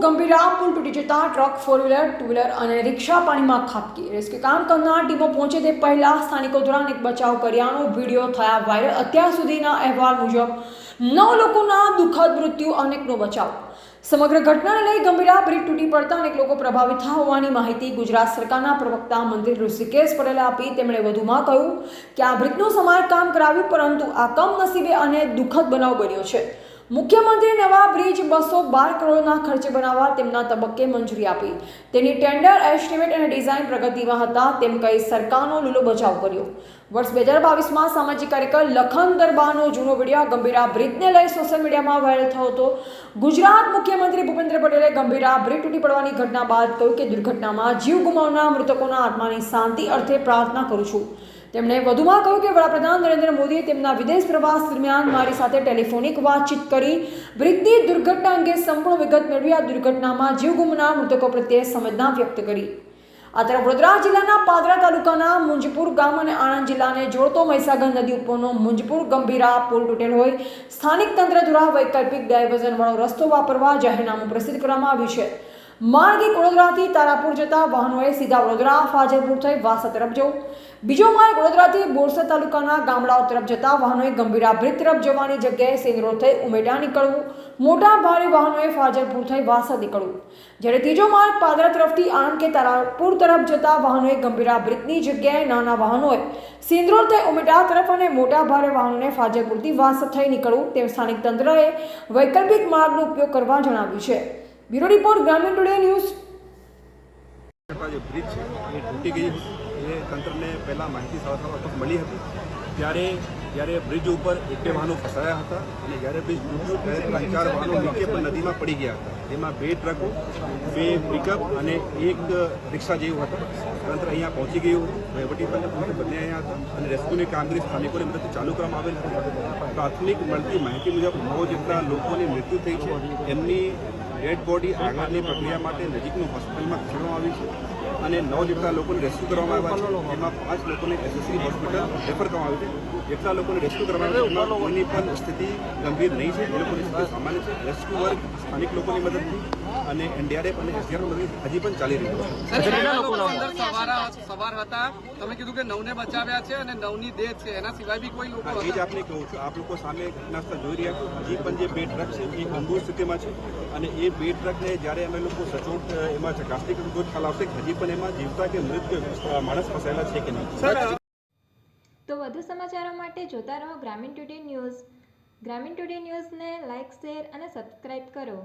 ગંભીરા પુલ તૂટી જતા truck four wheeler two wheeler અને રિક્ષા પાણીમાં ખાબકી. રેસ્ક્યુ કામ કરનાર ટીમો પહોંચે તે પહેલા સ્થાનિકો દ્વારા એક બચાવ કર્યાનો વીડિયો થયા વાયરલ અત્યાર સુધીના અહેવાલ મુજબ, નવ લોકોના દુઃખદ મૃત્યુ, અનેકનો બચાવ. સમગ્ર ઘટનાને લઈ ગંભીરા બ્રિજ તૂટી પડતા અનેક લોકો પ્રભાવિત થયા હોવાની માહિતી ગુજરાત સરકારના પ્રવક્તા મંત્રી ઋષિકેશ પટેલે આપી. તેમણે વધુમાં કહ્યું કે, આ બ્રિજનું સમારકામ કરાવ્યું, પરંતુ આ કમનસીબે અને દુઃખદ બનાવ બન્યો છે. મુખ્યમંત્રી નવા બ્રિજ બસો બાર કરોડના ખર્ચે બનાવવા તેમના તબક્કે મંજૂરી આપી. તેની ટેન્ડર, એસ્ટિમેટ અને ડિઝાઇન પ્રગતિમાં હતા તેમ કહી સરકારનો લીલો બચાવ કર્યો. વર્ષ બે હજાર બાવીસમાં સામાજિક કાર્યકર લખન દરબારનો જૂનો વીડિયો ગંભીરા બ્રિજને લઈ સોશિયલ મીડિયામાં વાયરલ થયો હતો. ગુજરાત મુખ્યમંત્રી ભૂપેન્દ્ર પટેલે ગંભીરા બ્રિજ તૂટી પડવાની ઘટના બાદ કહ્યું કે દુર્ઘટનામાં જીવ ગુમાવનાર મૃતકોના આત્માની શાંતિ અર્થે પ્રાર્થના કરું છું. તેમણે વધુમાં કહ્યું કે વડાપ્રધાન નરેન્દ્ર મોદીએ તેમના વિદેશ પ્રવાસ દરમિયાન મારી સાથે ટેલિફોનિક વાતચીત કરી. બ્રિગની દુર્ઘટના અંગે સંપૂર્ણ વિગત મેળવી આ દુર્ઘટનામાં જીવ ગુમના મૃતકો પ્રત્યે સંવેદના વ્યક્ત કરી. આ તરફ વડોદરા જિલ્લાના પાદરા તાલુકાના મુંજપુર ગામ અને આણંદ જિલ્લાને જોડતો મહીસાગર નદી ઉપરનો મુંજપુર ગંભીરા પુલ તૂટેલ હોય. સ્થાનિક તંત્ર દ્વારા વૈકલ્પિક ડાયવર્ઝનવાળો રસ્તો વાપરવા જાહેરનામું પ્રસિદ્ધ કરવામાં આવ્યું છે. માર્ગ એક વડોદરાથી તારાપુર જતા વાહનોએ સીધા વડોદરા, ફાજલપુર થઈ વાસા તરફ જવું. બીજો માર્ગ વડોદરાથી બોરસદ તાલુકાના ગામડાઓ તરફ જતા વાહનોએ ગંભીરા બ્રિજ તરફ જવાની જગ્યાએ સેંગરોડ થઈ ઉમેડા નીકળવું. મોટા ભારે વાહનોએ ફાજલપુર થઈ વાસા નીકળવું. જ્યારે ત્રીજો માર્ગ પાદરા તરફથી આણંદ કે તારાપુર તરફ જતા વાહનોએ ગંભીરા બ્રિજની જગ્યાએ નાના વાહનોએ સિંદરોડ થઈ ઉમેટા તરફ અને મોટા ભારે વાહનોને ફાજલપુરથી વાસ થઈ નીકળવું તેમ સ્થાનિક તંત્રએ વૈકલ્પિક માર્ગનો ઉપયોગ કરવા જણાવ્યું છે. Bureau report, Gramin today news. Bridge છે, એ તૂટી ગઈ એ તંત્રને પહેલાં માહિતી સવાર વખત મળી હતી. ત્યારે, જ્યારે બ્રિજ ઉપર એક બે વાહનો ફસાયા હતા અને જ્યારે બ્રિજ તૂટ્યું ત્યારે ત્રણ ચાર વાહનો નીચે પણ નદીમાં પડી ગયા હતા. જેમાં બે ટ્રકો, બે પિકઅપ અને એક રિક્ષા જેવું હતા. તંત્ર અહીંયા પહોંચી ગયું. વહીવટી તંત્ર બંને અહીંયા હતા અને રેસ્ક્યુની કામગીરી સ્થાનિકોની મદદથી ચાલુ કરવામાં આવેલ પ્રાથમિક મળતી માહિતી મુજબ નવ જેટલા લોકોની મૃત્યુ થઈ છે. એમની ડેડ બોડી આગળની પ્રક્રિયા માટે નજીકનું હોસ્પિટલમાં ખસેડવામાં આવી છે. અને નવ જેટલા લોકોને રેસ્ક્યુ કરવામાં આવ્યા છે. એમાં પાંચ લોકોને એસએસસી હોસ્પિટલ રેફર કરવામાં આવ્યું છે. જેટલા લોકોને રેસ્ક્યુ કરવામાં આવ્યા છે કોઈની પણ સ્થિતિ ગંભીર નહીં છે. એ લોકોની સ્થિતિ સામાન્ય છે. રેસ્ક્યુ વર્ગ સ્થાનિક લોકોની મદદથી અને એનડીઆરએફ અને એસડીઆરએફ મદદથી હજી પણ ચાલી રહ્યું છે. સવાર હતા? તમે કીધું કે નવને બચાવ્યા છે અને નવની દેહ છે. એના સિવાય બી કોઈ લોકો એ જ આપને કહું છું. આપ લોકો સામે ઘટના જોઈ રહ્યા છો. હજી પણ જે બે ટ્રક છે એ ગંભીર સ્થિતિમાં છે. અને એ બે ટ્રકને જ્યારે અમે લોકો સચોટ એમાં ચકાસણી કરીશું તો ખ્યાલ આવશે હજી પણ એમાં જીવતા કે મૃત માણસ ફસાયેલા છે કે નહીં? તો વધુ સમાચારો માટે જોતા રહો Gramin today news. Gramin today ન્યૂઝને લાઇક શેર અને સબસ્ક્રાઇબ કરો.